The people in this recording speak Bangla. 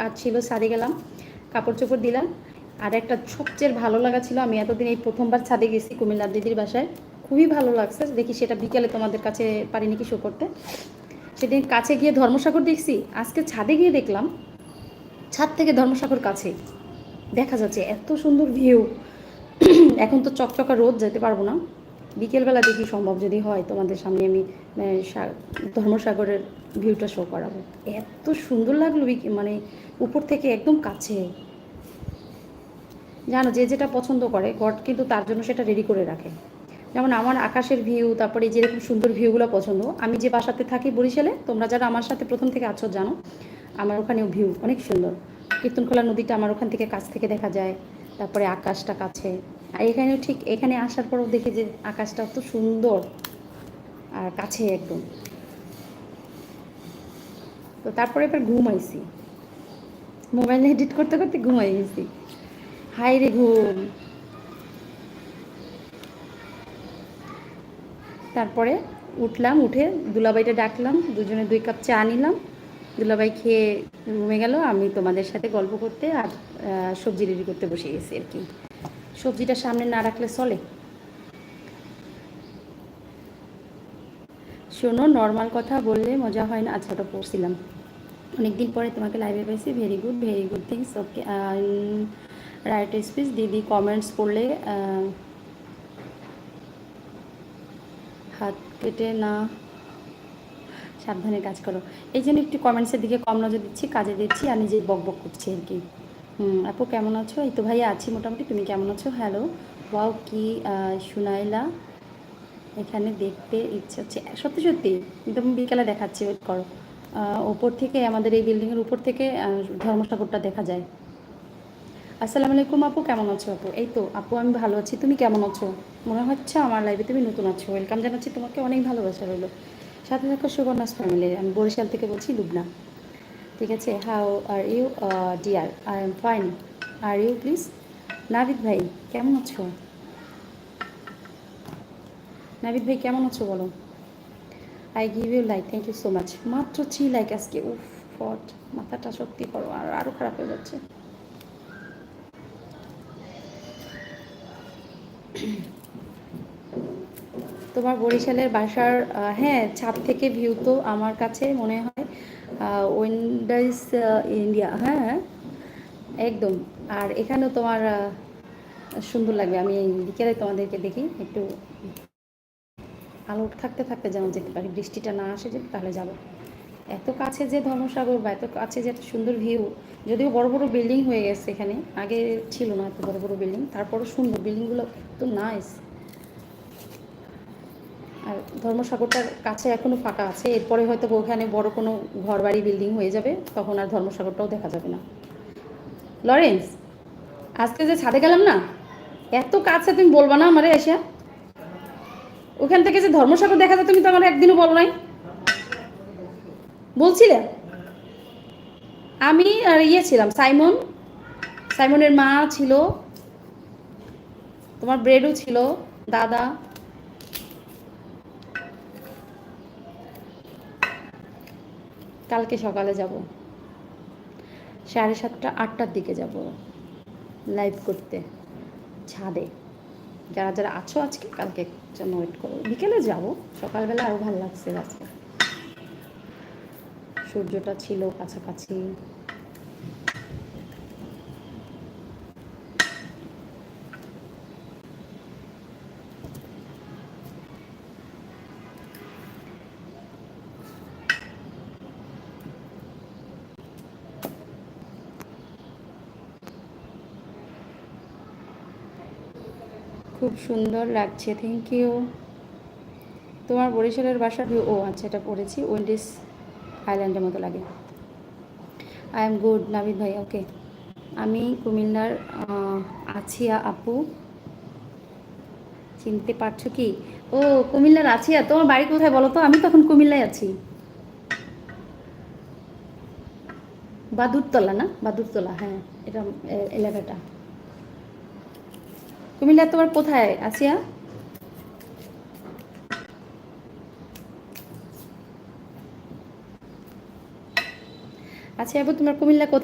কাজ ছিল, ছাদে গেলাম, কাপড় চোপড় দিলাম। আর একটা সবচেয়ে ভালো লাগা ছিল, আমি এতদিন এই প্রথমবার ছাদে গেছি কুমিল্লার দিদির বাসায়। খুবই ভালো লাগছে, দেখি সেটা বিকেলে তোমাদের কাছে পারি নাকি শো করতে। সেদিন কাছে গিয়ে ধর্মসাগর দেখছি, আজকে ছাদে গিয়ে দেখলাম, ছাদ থেকে ধর্মসাগর কাছে। দেখা যাচ্ছে এত সুন্দর ভিউ এখন তো চকচকা রোদ, যেতে পারব না। বিকেলবেলা দেখি সম্ভব যদি হয়, তোমাদের সামনে আমি ধর্মসাগরের ভিউটা শো করাবো। এত সুন্দর লাগল মানে উপর থেকে একদম কাছে। জানো, যে যেটা পছন্দ করে, গড কিন্তু তার জন্য সেটা রেডি করে রাখে। যেমন আমার আকাশের ভিউ তারপরে যেরকম সুন্দর ভিউগুলো পছন্দ, আমি যে বাসাতে থাকি বরিশালে, তোমরা যারা আমার সাথে প্রথম থেকে আছো জানো, আমার ওখানেও ভিউ অনেক সুন্দর। কীর্তনখোলা নদীটা আমার ওখান থেকে কাছ থেকে দেখা যায়, তারপরে আকাশটা কাছে। আর এখানেও ঠিক এখানে আসার পরও দেখি যে আকাশটা অত সুন্দর আর কাছে একদম। তো তারপরে এবার ঘুমাইছি। মোবাইলে এডিট করতে করতে ঘুমাই গেছি। হাই রে ঘুম। তারপরে উঠলাম, উঠে দুলাবাইটা ডাকলাম, দুজনে দুই কাপ চা নিলাম। দুলাবাই খেয়ে রুমে গেল, আমি তোমাদের সাথে গল্প করতে আর সবজি রেডি করতে বসে গেছি আর কি। সবজিটা সামনে না রাখলে চলে? শোনো নর্মাল কথা বললে মজা হয় না। আচ্ছা ওটা পড়ছিলাম। অনেকদিন পরে তোমাকে লাইভে পাইছি। Very good very good things okay right speech দিদি কমেন্টস করলে হাত কেটে না। সাবধানে কাজ করো। এই জন্য একটু কমেন্টসের দিকে কম নজর দিচ্ছি, কাজে দিচ্ছি, আর নিজে বক বক করছি আর কি। হুম, আপু কেমন আছো? এই তো ভাইয়া আছি মোটামুটি, তুমি কেমন আছো? হ্যালো ওয়াও কি সুনাইলা। এখানে দেখতে ইচ্ছে হচ্ছে। সত্যি সত্যি, একদম বিকালে দেখাচ্ছি ওয়েট করো। ওপর থেকে আমাদের এই বিল্ডিংয়ের উপর থেকে ধর্মসাগরটা দেখা যায়। আসসালামু আলাইকুম আপু, কেমন আছো আপু? এই তো, আপু, আমি ভালো আছি। তুমি কেমন আছো? মনে হচ্ছে আমার লাইফে তুমি নতুন আছো। ওয়েলকাম জানাচ্ছি, তোমাকে অনেক ভালোবাসা রইল। সাথে থাকো সুবর্ণাস ফ্যামিলি আমি বরিশাল থেকে বলছি, লুবনা। ঠিক আছে how are you dear I am fine are you please Nabid ভাই, কেমন আছো? নাবিদ ভাই, কেমন আছো বলো? I give you like thank you so much মাত্র থ্রি লাইক আজকে, উফ, ফট, মাথাটা সত্যি করো, আর আরও খারাপ হয়ে যাচ্ছে। তোমার বরিশালের বাসার হ্যাঁ ছাদ থেকে ভিউ তো আমার কাছে মনে হয়। উইন্ডাইস ইন্ডিয়া হ্যাঁ? একদম। আর এখানেও তোমার সুন্দর লাগবে। আমি বিকেলে তোমাদেরকে দেখি, একটু আলো থাকতে থাকতে যেন যেতে পারি। বৃষ্টিটা না আসে যে তাহলে যাব। এত কাছে যে ধর্মসাগর বা এত কাছে যে একটা সুন্দর ভিউ যদিও বড় বড় বিল্ডিং হয়ে গেছে এখানে। আগে ছিল না এত বড় বড় বিল্ডিং তারপরও সুন্দর। বিল্ডিংগুলো এত নাইস ধর্মসাগরটার কাছে এখনও ফাঁকা আছে। এরপরে হয়তো ওখানে বড় কোনো ঘর বাড়ি বিল্ডিং হয়ে যাবে, তখন আর ধর্মসাগরটাও দেখা যাবে না। লরেন্স, আজকে যে ছাদে গেলাম না, এত কাছে তুমি বলবা না আমারে এসে ওখান থেকে যে ধর্মসাগর দেখা যায়, তুমি তো আমার একদিনও বলো নাই। বলছিলে? আমি আর ইয়ে ছিলাম, সাইমন। সাইমনের মা ছিল, তোমার ব্রেডও ছিল, দাদা। কালকে সকালে যাব। সাড়ে সাতটা, আটটার দিকে যাব লাইভ করতে ছাদে। যারা যারা আছো আজকে, কালকে জন্য ওয়েট করো। বিকেলে যাব, সকালবেলা আরও ভালো লাগছে আজকে সূর্যটা ছিল কাছাকাছি। খুব সুন্দর লাগছে থ্যাংক ইউ তোমার বরিশালের বাসা ও আচ্ছা এটা পড়েছি উইন্ডিস আইল্যান্ডের মতো লাগে। আই এম গুড নাবিদ ভাই ওকে আমি কুমিল্লার আছিয়া আপু। চিনতে পারছ কি? ও, কুমিল্লার আছিয়া, তোমার বাড়ি কোথায় বলো তো? আমি তখন কুমিল্লায় আছি। বাদুরতলা না? বাদুরতলা হ্যাঁ এটা এলাকাটা। কুমিল্লা তোমার কোথায় আসিয়া? আচ্ছা এবার তোমার কুমিল্লা কোথায়?